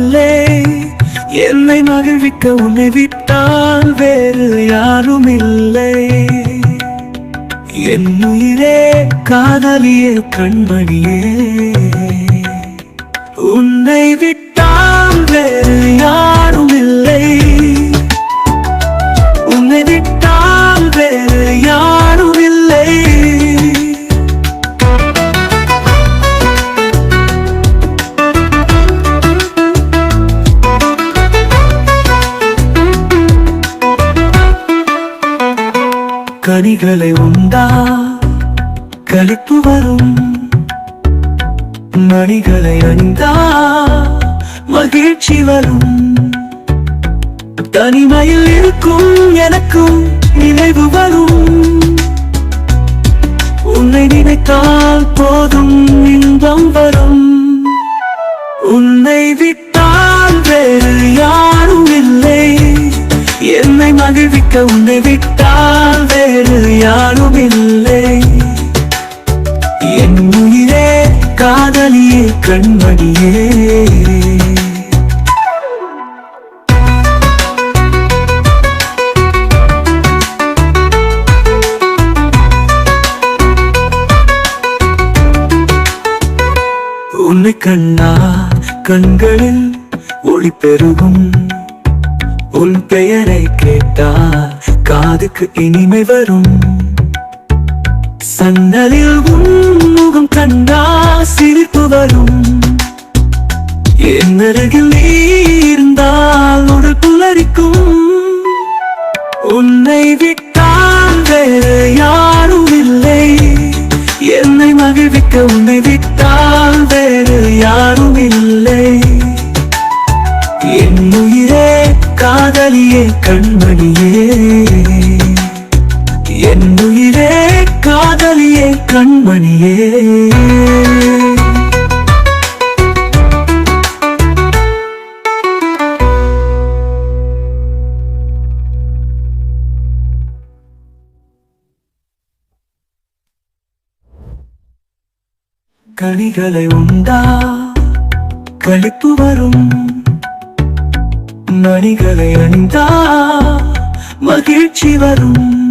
இல்லை. என்னை மகிழ்விக்க உன்னை விட்டால் வேறு யாரும் இல்லை என் உயிரே காதலியே கண்மணியே. உன்னை விட்டால் வேறு கனிகளை உண்டா? கழிப்பு வரும். மணிகளை அணிந்தா? மகிழ்ச்சி வரும். தனிமையில் இருக்கும் எனக்கும் நினைவு வரும். உன்னை நினைத்தால் மகிழ்விக்க உன்னை விட்டால் வேறு யாரும் இல்லை என் உயிரே காதலியே கண்மணியே. உன்னை கண்ணா கண்களில் ஒளி பெருகும். உன் பெயரை கேட்டால் காதுக்கு இனிமை வரும். சன்னலில் உன் முகம் கண்டா சிரிப்பு வரும். என் அருகில் நீ இருந்தால் ஒரு புலரிக்கும். உன்னை விட்டால் வேறு காதலியே கண்மணியே. என் உயிரே காதலியே கண்மணியே. கனிகளை உண்டா? கழிப்பு வரும். மணிகளை அணிந்தா மகிழ்ச்சி வரும்.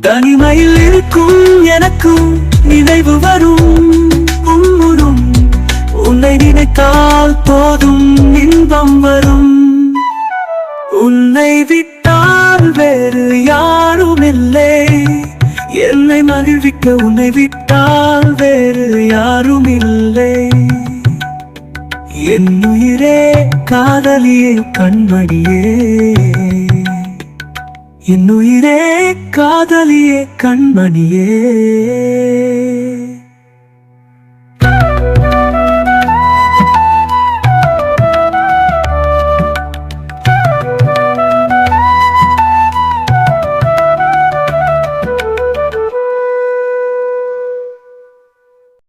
தனிமையில் இருக்கும் எனக்கும் நினைவு வரும். உம்முறும் உன்னை நினைத்தால் போதும் இன்பம் வரும். உன்னை விட்டால் வேறு யாரும் இல்லை. என்னை மகிழ்விக்க உன்னை விட்டால் வேறு யாரும் இல்லை. என்னுயிரே காதலியே கண்மணியே. என்னுயிரே காதலியே கண்மணியே.